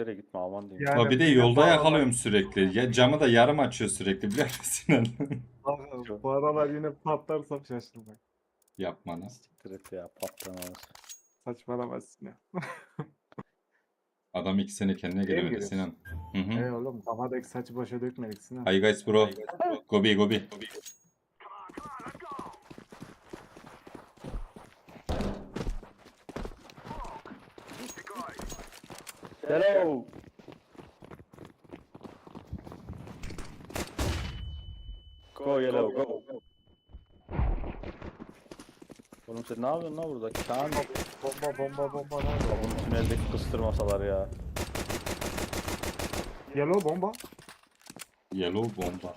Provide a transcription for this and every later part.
Tuvaletlere gitme aman diyeyim. Yani bir de yolda yakalıyorum sürekli. Ya camı da yarım açıyor sürekli biliyor musun? Abi, Bu aralar yine patlarsam şaşırma. Yapma lan. Siktir et ya patlamaz. Saçmalamazsın ya. Adam iki sene kendine gelemedi Sinan. Hı hı. Ey oğlum kafadaki saçı başa dökmedik Sinan. Hi guys bro. Gobi gobi. Hello. Go yellow go. Oğlum sen ne yapıyorsun lan burada? Kaan Bomba bomba bomba nerede? bunun tüneldeki kıstırmasalar ya. Yellow bomba. Yellow bomba.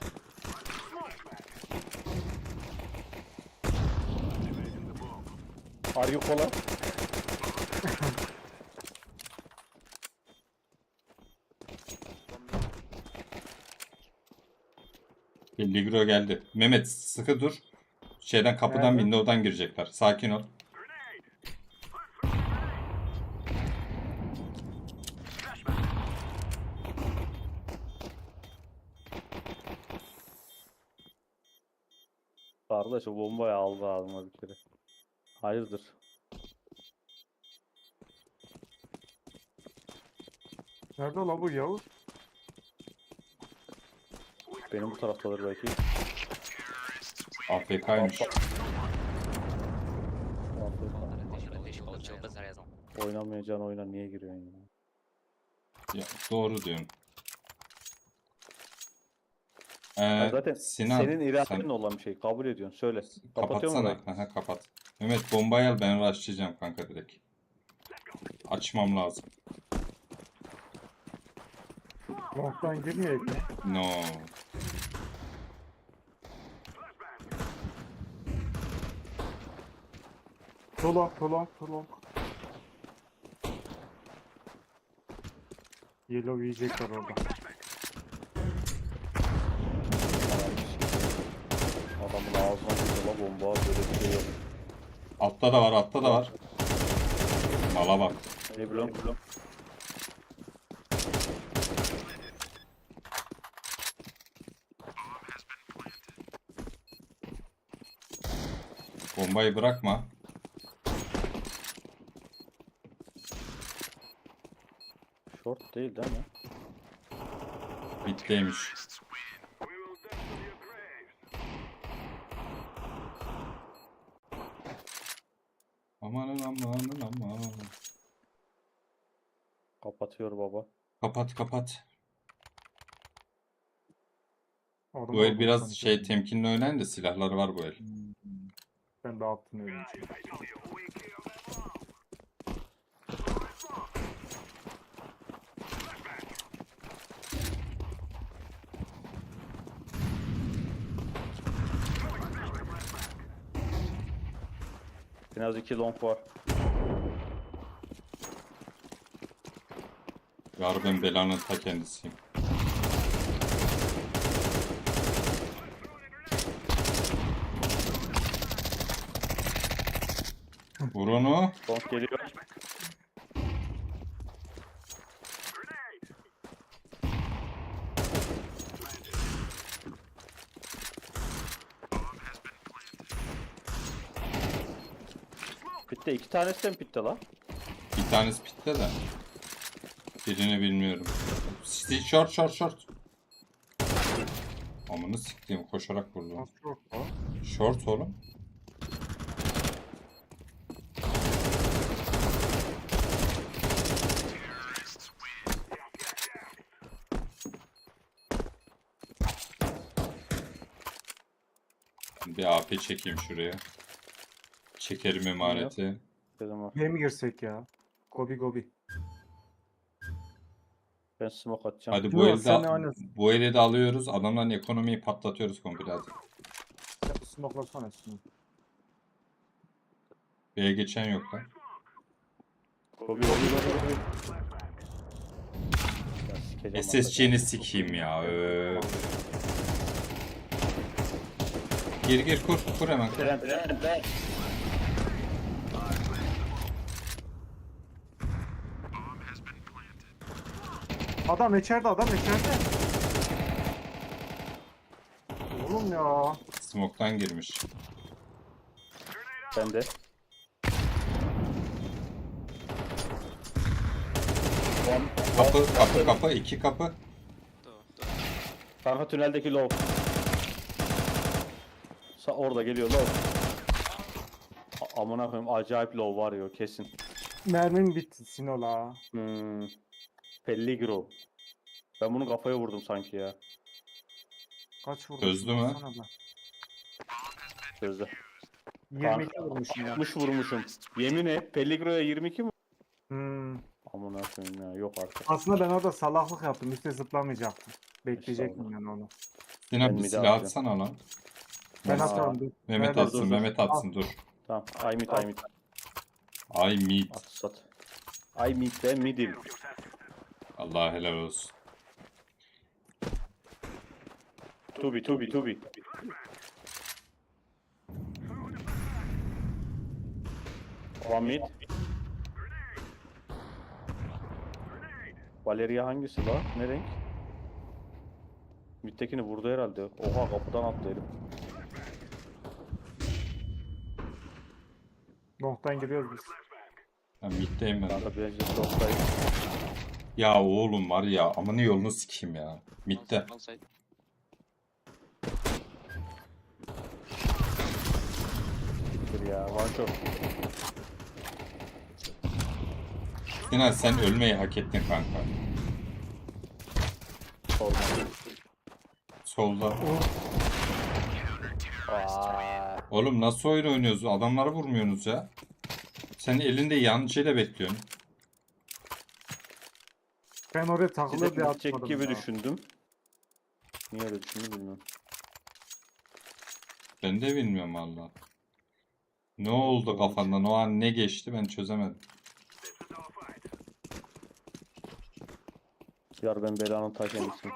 Are you cola? Ligro geldi. Mehmet sıkı dur. Şeyden kapıdan Nerede? window'dan girecekler. Sakin ol. Kardeş o bombayı aldı ağzıma bir kere. Hayırdır? Nerede la bu Yavuz? Benim bu taraftadır belki. AFK'ymış. Oynamayacağın oyuna niye giriyorsun ya? ya doğru diyorsun. Ee, zaten Sinan, senin iradenin sen... olan bir şey. Kabul ediyorsun. Söyle. Kapatıyor musun? Kapat. Mehmet bombayı al ben başlayacağım kanka direkt. Açmam lazım. Long'dan girmeyecek mi? No. Tolong tolong tolong. Yellow yiyecekler orada. Adamın ağzına yola bomba böyle bir şey yok. Altta da var, altta da var. Mala bak. Ne bileyim bileyim. Bombayı bırakma. Short değil değil mi? Bitteymiş. Amanın amanın aman. Kapatıyor baba. Kapat kapat. Orada Bu el biraz sanki. şey temkinli oynayın da silahları var bu el. Ben de altını öyle. En az iki long var. Yar ben belanın ta kendisiyim. Vur onu. Long geliyor. Bitti. iki tanesi de mi bitti lan? Bir tanesi pitte de. Birini bilmiyorum. City short short short. Amını siktiğim koşarak vurdu. Nasıl yok o? Short oğlum. Bir AP çekeyim şuraya. Çekerim emaneti. Dedim mi girsek ya? Gobi gobi. Ben smoke atacağım. Hadi bu Yok, elde sen oynasın. bu eli de alıyoruz. Adamların ekonomiyi patlatıyoruz komple hadi. Sen smokelasana şunu. B'ye geçen yok lan. Kobi kobi kobi. Ya sikeceğim SSC'ni sikeyim ya. öf. Gir gir kur kur hemen. kur. Tren tren tren. Adam içeride adam içeride. Oğlum ya. Smoke'tan girmiş. Ben de. Kapı kapı kapı iki kapı. Kanka tüneldeki low. Sa orada geliyor low. A- Amına koyayım acayip low var ya kesin. Mermim bitti Sinola. Hmm. Pelligro. Ben bunu kafaya vurdum sanki ya. Kaç vurdun? Çözdü mü? Sözde. 22 vurmuşum ya. 60 vurmuşum. Yemin et Pelligro'ya 22 mi? Hmm. Amına koyayım ya yok artık. Aslında ben orada salaklık yaptım. Üste zıplamayacaktım. Bekleyecektim ben onu. Sinan bir silah atsana lan. Ben Aa. atarım. dur. Mehmet atsın dur, dur. Mehmet atsın dur. Tamam. I mid I mid. Ay mid. At sat. I mid de midim. Allah helal olsun. Tubi tubi tubi. One mid. Valeria hangisi la? Ne renk? Mid'dekini vurdu herhalde. Oha kapıdan attı herif. Long'dan giriyoruz biz. Ben middeyim ben. Kanka bence doktayım. Ya oğlum var ya amanı yolunu sikeyim ya. Dur ya. One shot. Sinan sen ölmeyi hak ettin kanka. Solda. Aa, Oğlum nasıl oyun oynuyoruz? Adamları vurmuyorsunuz ya. Sen elinde yan şeyle bekliyorsun. Ben oraya bir takılır de diye gidecek atmadım gibi ya. düşündüm. Niye öyle düşündüm bilmiyorum. Ben de bilmiyorum valla. Ne oldu kafandan? O an ne geçti ben çözemedim. Yar ben belanın ta kendisiyim.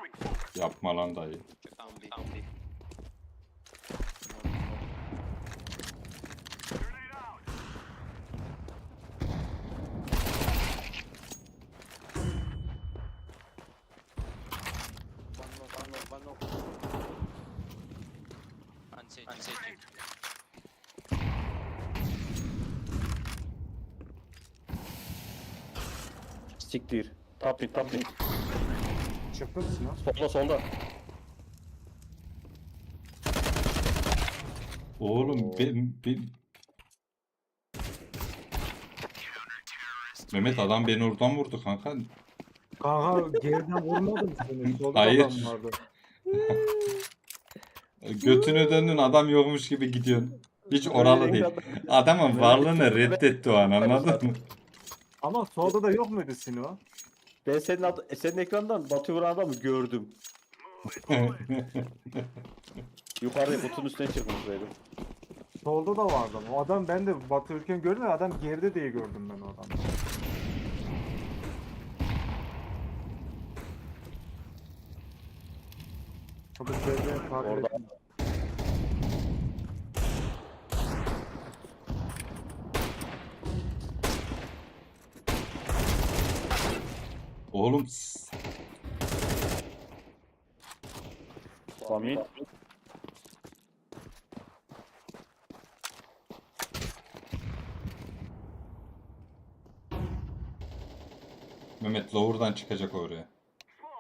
Yapma lan dayı. Found B. Found B. One more, one more, one more. Unsaging. Unsaging. Siktir. Tap mid tap mid. Çıktı mısın lan? Solda solda. Oğlum ben, ben... Mehmet adam beni oradan vurdu kanka. Kanka geriden vurmadım seni. Solda Hayır. adam vardı. Götünü döndün adam yokmuş gibi gidiyorsun. Hiç oralı değil. Adamın varlığını reddetti o an anladın mı? Ama solda da yok muydu Sino? Ben senin, ad- senin ekrandan Batu vuran adamı gördüm. Yukarıda kutunun üstüne çıkmış herif. Solda da vardı. O adam ben de Batı ülken gördüm de adam geride diye gördüm ben o adamı. Da geride fark Orada. ettim. Oğlum s- One mid. Mehmet lower'dan çıkacak oraya.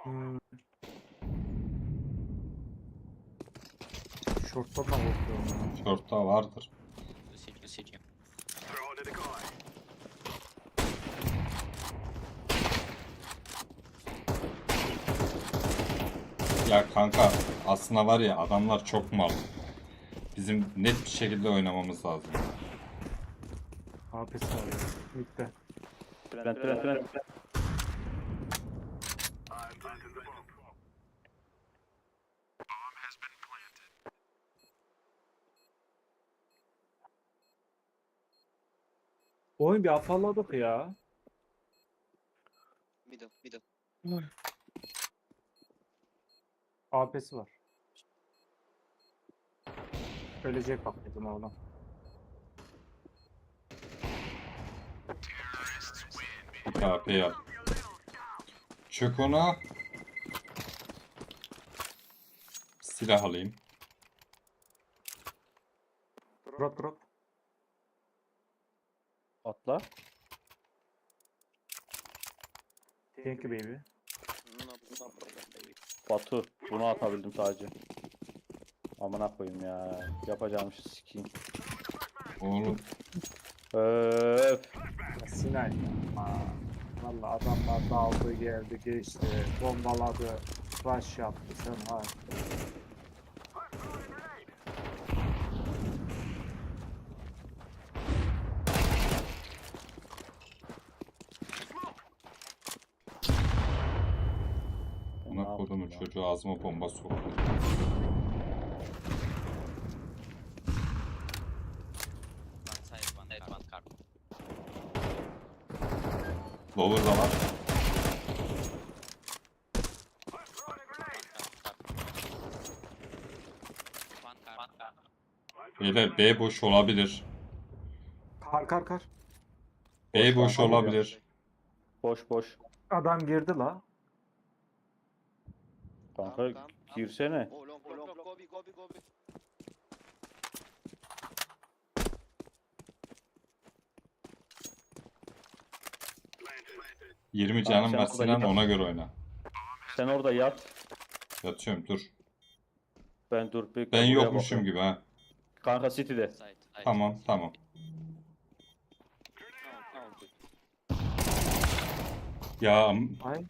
Hmm. Şorttan da korkuyorum. Short'ta vardır. City, city. Ya kanka aslında var ya adamlar çok mal. Bizim net bir şekilde oynamamız lazım. Hapis var ya. Bitti. Plant plant plant. Oyun bir afalladık ya. Middle, middle. AP'si var. Ölecek bak dedim oğlum. KP yap. Çök ona. Silah alayım. Drop drop. Atla. Thank you baby. No, no problem, baby. Batu. Bunu atabildim sadece. Amına koyayım ya. Yapacağım şu sikeyim. Oğlum Öf. Ya Sinan ya. Valla adamlar daldı geldi geçti. Bombaladı. Rush yaptı sen ha. Ne ona yaptım kodumu ya? Çocuğu ağzıma bomba soktu. One side, one side, one car. Lower da var. One car, one car. Beyler B boş olabilir. Kar kar kar. B Boş olabilir. Boş boş. Adam girdi la. Kanka come. girsene. Oh, long, long, long, go, be, go, be, go, be. 20 canım sen var Sinan ona göre oyna. Sen orada yat. Yatıyorum dur. Ben dur. Bir Ben yokmuşum bakıyorum. gibi ha. Kanka City'de. Side, side. Tamam tamam. Ya Ay.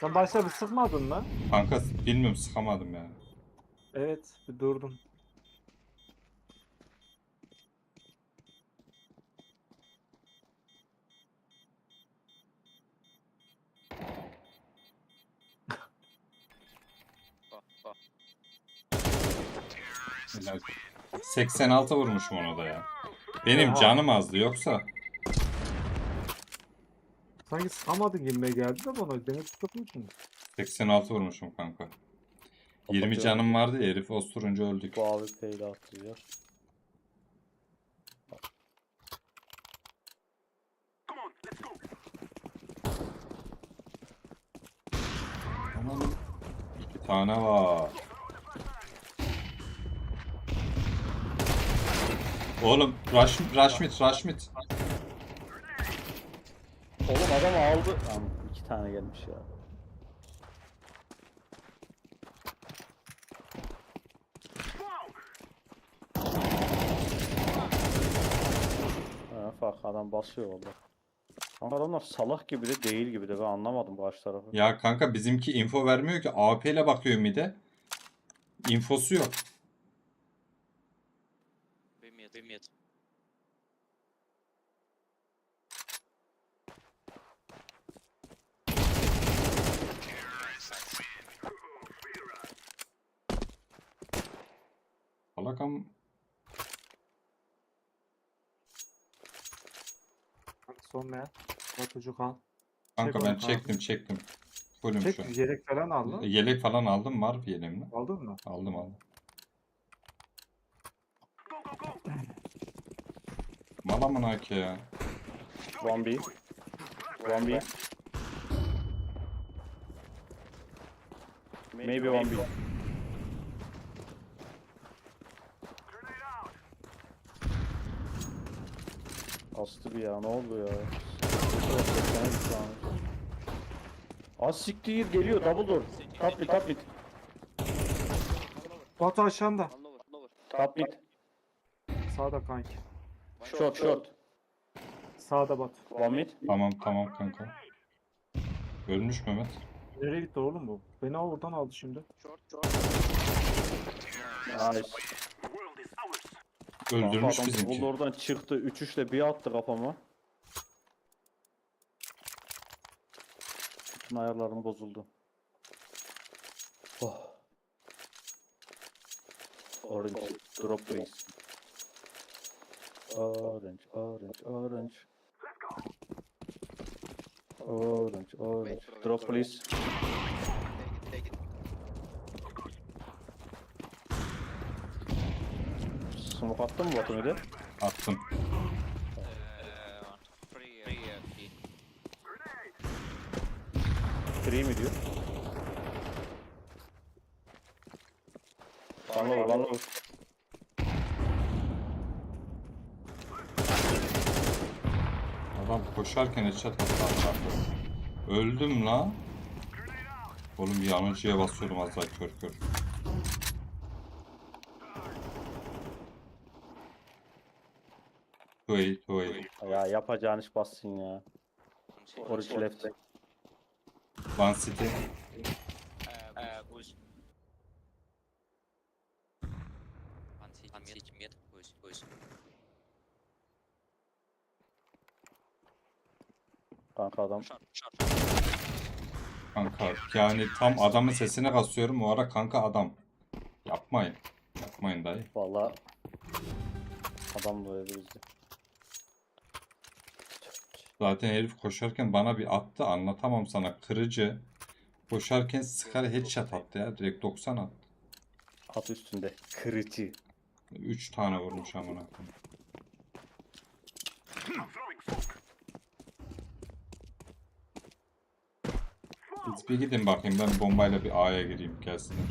Sen başta bir sıkmadın mı? kanka bilmiyorum sıkamadım ya. Evet bir durdum. Helal. 86 vurmuşum ona da ya. Benim Oha. canım azdı yoksa. Sanki sıkamadın gibime geldi de bana. Demek tutmuşsun. 86 vurmuşum kanka. 20 Kapatıyorum. canım vardı ya herif osturunca öldük. Bu abi peyle atlayacak. Bir tane var. Oğlum rush, rush mid, rush mid. Oğlum adam aldı. Tamam, iki tane gelmiş ya. Ha, bak adam basıyor valla. Ama adamlar salak gibi de değil gibi de ben anlamadım karşı tarafı. Ya kanka bizimki info vermiyor ki. AP ile bakıyor mid'e. Infosu yok. Be mid, Bak sonra ya. Batucu kal. kanka Çek ben onu kanka. çektim çektim. Fullüm şu an. Çek yelek falan al lan. Yelek falan aldım var bir yeleğimle. Aldın mı? Aldım aldım. Malamın AK ya. One B. One B. Maybe one B. Astı bir ya ne oldu ya? Az siktir geliyor double door. Top mid top mid. Batu aşağında. Top mid. Sağda kanki. Short short. Sağda Batu. One mid. Tamam tamam kanka. Ölmüş Mehmet. Nereye gitti oğlum bu? Beni oradan aldı şimdi. Nice. Öldürmüş Adam bizimki. oradan çıktı. 3 3'le bir attı kafama. Bütün ayarlarım bozuldu. Oh. Orange, drop please. Orange, orange, orange. Orange, orange. Drop please. Smoke attın mı bir de? Attım. Free, mi diyor? Bana vur, bana vur. Adam koşarken headshot attı. Öldüm la. Oğlum yanıcıya basıyorum az daha kör kör. Yapacağın iş bassın ya. Orange left. One City. Push. Kanka adam. Kanka yani tam adamın sesine kasıyorum o ara kanka adam. Yapmayın. Yapmayın dayı. Valla adam da öyle bizde. Zaten herif koşarken bana bir attı anlatamam sana. Kırıcı. Koşarken sıkar headshot attı ya. Direkt 90 attı. At üstünde. Kırıcı. 3 tane vurmuş amına koyayım. Siz bir gidin bakayım ben bombayla bir A'ya gireyim gelsinler.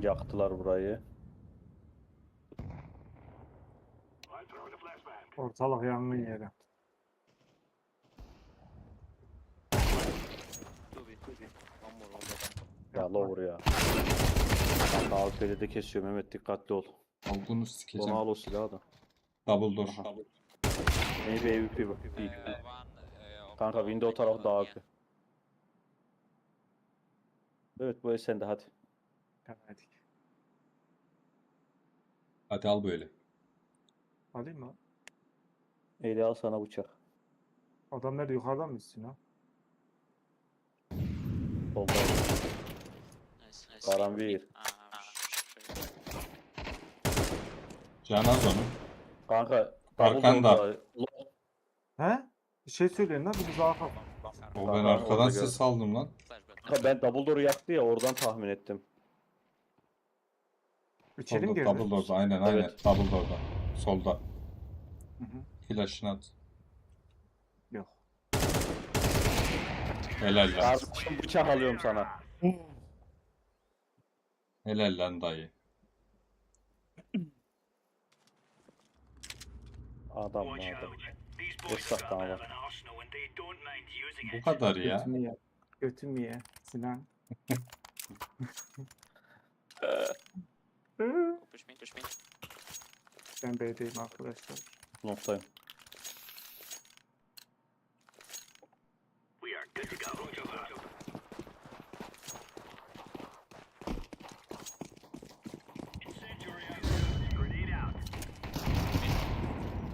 Yaktılar burayı. Ortalık yangın yeri. One more, one more. Ya lower ya. AWP'de de kesiyor Mehmet dikkatli ol. Olduğunu Onu sikeceğim. al o silahı da. Double door. Bir AWP bak. Uh, bir- one, uh, Kanka window tarafı da yeah. AWP. Evet bu el sende hadi. Denedik. Hadi al böyle. Alayım mı? Eli al sana bıçak. Adam nerede yukarıda mı Sinan? Solda. Nice, nice. Karanvir. Ah, sure. Canaz onu. Kanka. Arkanda. double door'da- He? Bir şey söyleyin lan biriniz arka. O ben arkadan orada ses aldım lan. Kanka ben double door'u yaktı ya oradan tahmin ettim. İçeri mi Solda, girdi? double door'da aynen aynen. Evet. Double door'da. Solda. Hı hı. Flash'ını at. Yok. Helal lan. Kardeşim bıçak alıyorum sana. Helal lan dayı. Adam mı adam. Esnaf daha var. Bu kadar ya. Götümü ye. Götümü ye. Sinan. Push me, push me. ben B'deyim arkadaşlar. Noktayım.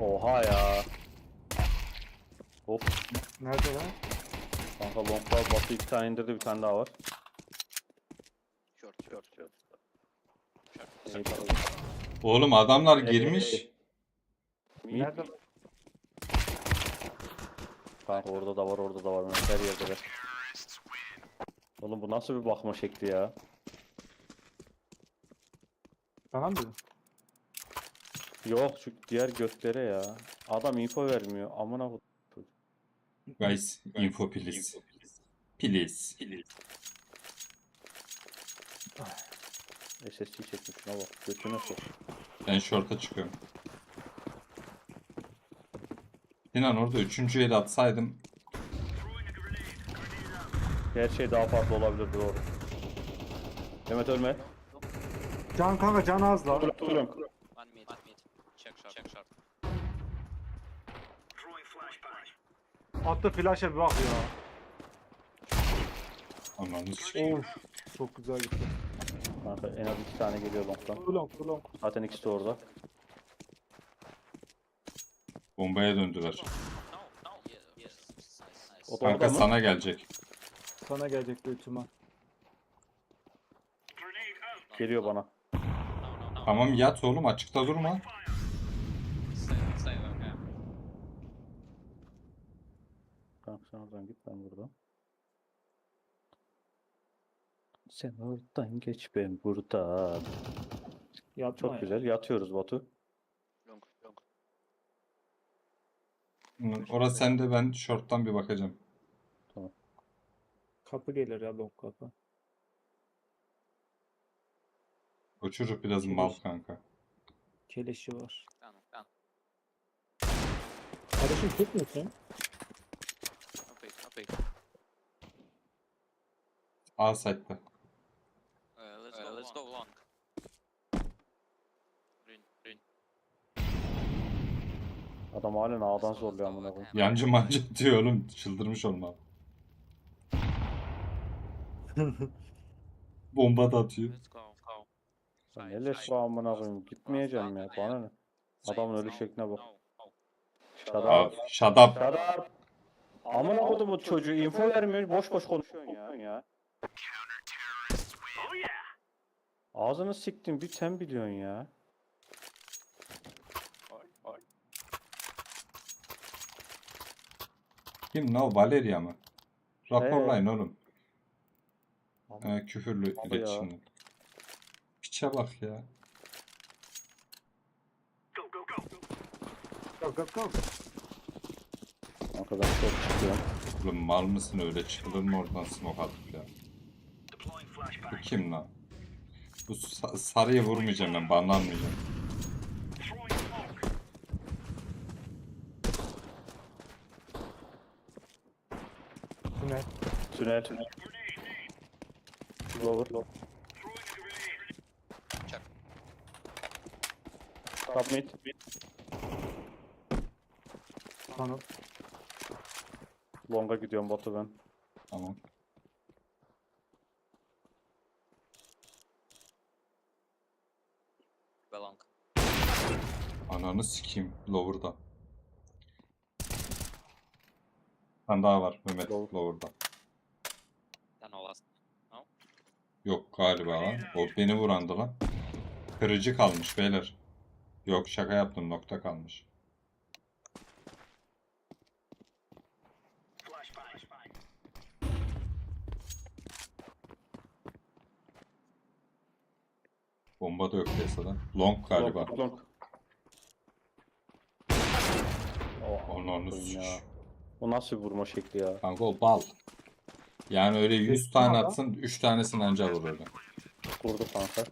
Oha ya. Of. Nerede lan? Kanka long var. Batu iki tane indirdi bir tane daha var. Short, short, short. Oğlum adamlar Ee, girmiş. Nerede? Kanka orada da var orada da var. Her yerde var. Oğlum bu nasıl bir bakma şekli ya? Sana mı dedin? Yok şu diğer göklere ya. Adam info vermiyor. Amına koyayım. Guys, info please. Please. SSC çekmiş şuna bak. Götüne sok. Ben short'a çıkıyorum. Sinan orada üçüncüye de atsaydım Her şey daha farklı olabilir doğru. Mehmet ölme. Can kanka can az la. Dur duruyorum. One mid, one mid. Check short, check short. Attı flash'a bir bak ya. ananı s- Of. Çok güzel gitti. Kanka en az iki tane geliyor long'dan. Kulon kulon. Zaten ikisi de orada. Bombaya döndüler. O da orada Kanka mı? sana gelecek. Sana gelecek büyük ihtimal. Geliyor bana. Tamam yat oğlum açıkta durma. Kanka sen oradan git ben buradan. Sen oradan geç ben buradan. Yapma Çok ya. güzel. Yatıyoruz Batu. Long, long. Orası sende ben short'tan bir bakacağım. Tamam. Kapı gelir ya long kapı. O çocuk biraz mal kanka. Keleşi var. Down, down. Kardeşim tutmuyorsun. Okay, okay. A site'da. Uh, let's go. let's go long. Adam halen A'dan zorluyor amına koyayım. Yancı mancı diyor oğlum. Çıldırmış olma. Bomba da atıyor. Sen ne leş var amına koyayım. Gitmeyeceğim ya. Bana ne? Adamın ölü şekline bak. up. Shut up. Amına kodumu çocuğu info vermiyor. Boş boş konuşuyorsun ya. ya. Ağzını siktin bir sen biliyorsun ya. Kim ne o? Valeria mı? Raporlayın oğlum. He, küfürlü Abi ya. Piçe bak ya. Go go go. Arkadan çok çıkıyor. Oğlum mal mısın öyle çıkılır mı oradan smoke atıp ya? Bu kim lan? Bu sa- sarıyı vurmayacağım ben, banlanmayacağım. Tünel. Tünel. Lower. Lower. Check. Top mid. Kanal. Long'a gidiyorum Batu ben. Tamam. Go long. Ananı sikeyim lower'da. Bir tane daha var Mehmet Lower. lower'da. Yok galiba lan. O beni vurandı lan. Kırıcı kalmış beyler. Yok şaka yaptım nokta kalmış. Bomba da yok piyasada. Long galiba. Long. long. Oh, Onu onu. O nasıl vurma şekli ya? Kanka o bal. Yani öyle 100 Geçti tane atsın 3 tanesini anca vurur öyle. Vurdu kanka.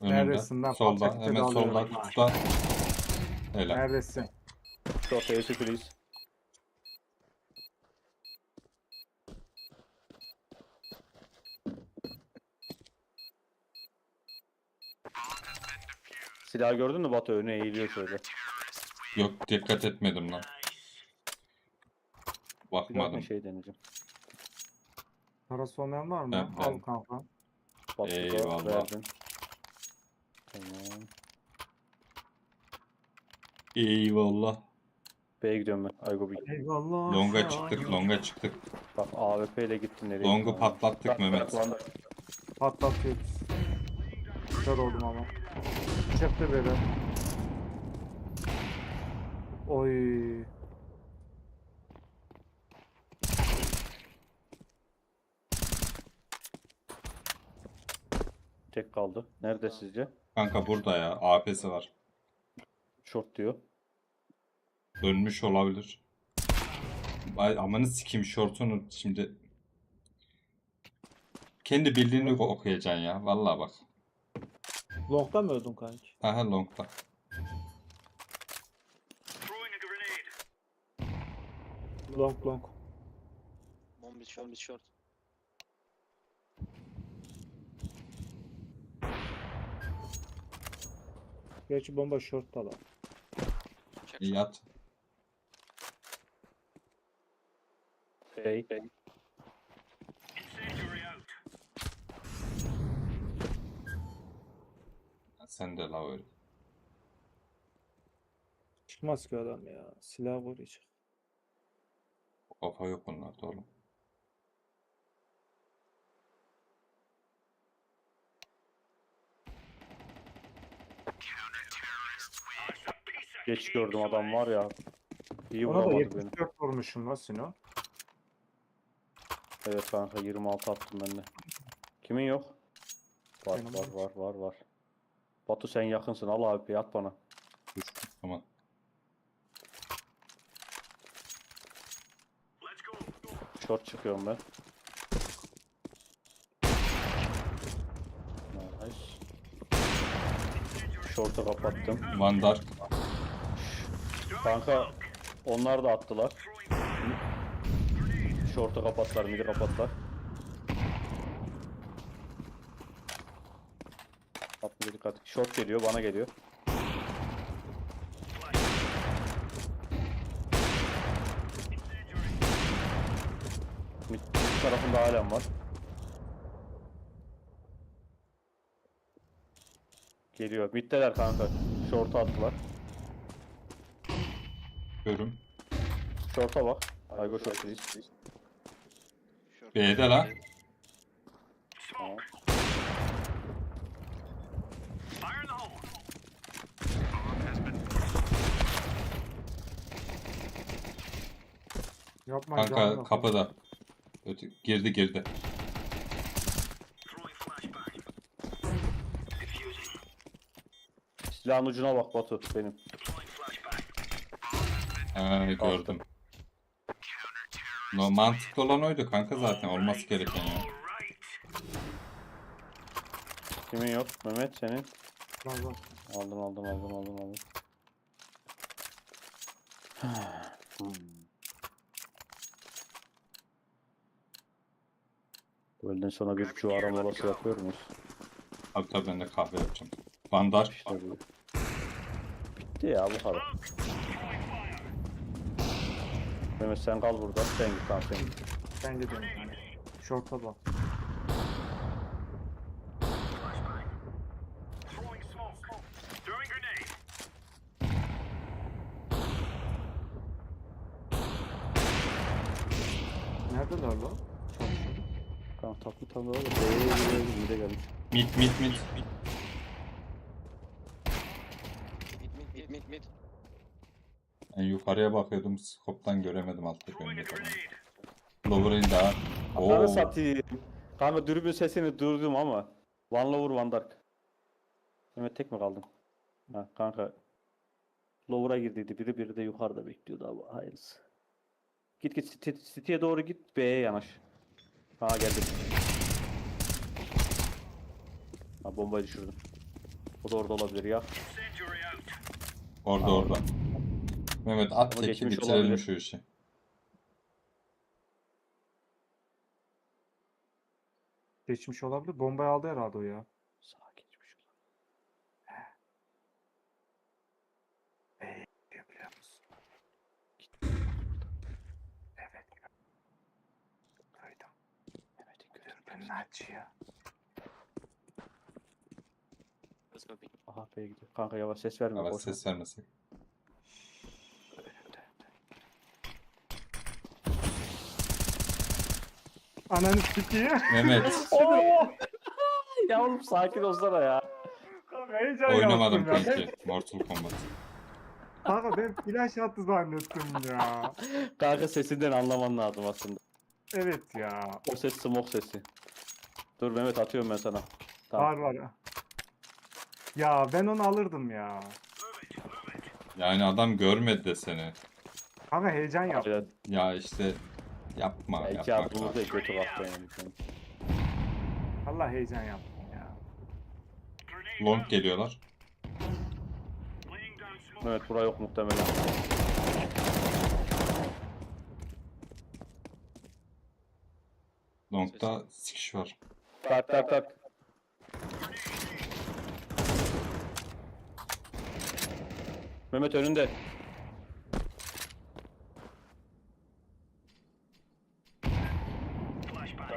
Önünde. Neredesin lan? Solda. Hemen solda. Kutuda. Helal. Neredesin? Short AC please. Silah gördün mü Batu önüne eğiliyor şöyle. Yok dikkat etmedim lan. Bir Bakmadım. şey deneyeceğim. Parası olmayan var mı? Ben- ben- Al kanka. Eyvallah. verdin. Tamam. Eyvallah. B'ye gidiyorum ben. Aygo bir. Eyvallah. Longa çıktık, longa çıktık. Bak AWP ile gittin nereye? Long'u gittin abi? patlattık Bak, Mehmet. lan. Patlatıyoruz. Kör oldum ama. Çıktı biri. Oy. Tek kaldı. Nerede sizce? Kanka burada ya. AP'si var. Short diyor. Dönmüş olabilir. Ay amanı sikeyim şortunu şimdi. Kendi bildiğini okuyacaksın ya. Vallahi bak. Long'da mı öldün kanki? Aha long'da. Long long. Mid short, mid short. Gerçi bomba short'ta lan. Check. İyi at. Hey. Sen de la öyle. Çıkmaz ki adam ya. Silah koruyacak. Kafa yok onlarda oğlum. Geç gördüm adam var ya. İyi Ona da vuramadı beni. 74 vurmuşum lan Sino. Evet kanka 26 attım ben de. Kimin yok? Var Benim var var var var. Batu sen yakınsın al abi at bana. Tamam. Short çıkıyorum ben. Nice. Short'u kapattım. Van Dark. Kanka onlar da attılar. Short'u kapattılar, mid'i kapattılar. Atmaya dikkat. Short geliyor, bana geliyor. Mid tarafında halen var. Geliyor. Mid'deler kanka. Short'u attılar. Görüm. Short'a bak. Aygo short please. B'de la. Tamam. Yapma canım Kanka yok. kapıda. Öte, girdi girdi. Silahın ucuna bak Batu benim. He gördüm. No, mantıklı olan oydu kanka zaten. Olması gereken ya. Kimin yok? Mehmet senin. Lan lan. Aldım aldım aldım aldım aldım. Hmm. Öğleden sonra bir şu ara molası yapıyor muyuz? Tabii tabii ben de kahve yapacağım. Van Dark. İşte bu. Bitti ya bu kadar. Mehmet sen kal burada. Sen git tamam sen git. Ben gidiyorum. Şorta bak. Neredeler lan? Tamam tatlı tatlı olur. B'ye giriyor gibi de gelmiş. Mit mit mit. Mid mid mid mid. Ben yukarıya bakıyordum. Skoptan göremedim alttaki önünde falan. Daha. Ananı Oo. satayım. Kanka dürbün sesini durdum ama. One Lower One Dark. Mehmet tek mi kaldım? Ha kanka. Lower'a girdiydi. Biri biri de yukarıda bekliyordu abi. Hayırlısı. Git git City- City'ye doğru git. B'ye yanaş. Ha geldi. Ha bombayı düşürdüm. O da orada olabilir ya. Orada orada. Mehmet at Ama teki geçmiş bitirelim olabilir. şu işi. Geçmiş olabilir. Bombayı aldı herhalde o ya. Sağa geçmiş. Diyor biliyor musun? Evet. Duydum. Götür. Dürbünün açıyor. Let's go B. Aha B'ye gidiyor. Kanka yavaş ses verme. Evet boş ver. ses vermesek. Ananı sikeyim. Mehmet ya oğlum sakin olsana ya. Kanka heyecan oynamadım yaptım ya. kanki. Mortal Kombat. Kanka ben flash attı zannettim ya. Kanka sesinden anlaman lazım aslında. Evet ya. O ses smoke sesi. Dur Mehmet atıyorum ben sana. Tamam. Var var. Ya ben onu alırdım ya. Yani adam görmedi de seni. Kanka heyecan yaptım. Ya işte yapma Ya iki yapmak adım vurdu lazım. götü kalktı yani. Allah heyecan yaptım ya. Long geliyorlar. Evet bura yok muhtemelen. Long'da sikiş var. Tak tak tak. Mehmet önünde.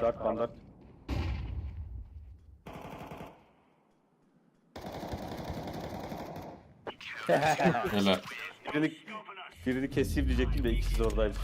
Tak kandak. Helal. birini, birini keseyim diyecektim de ikisi de oradaymış.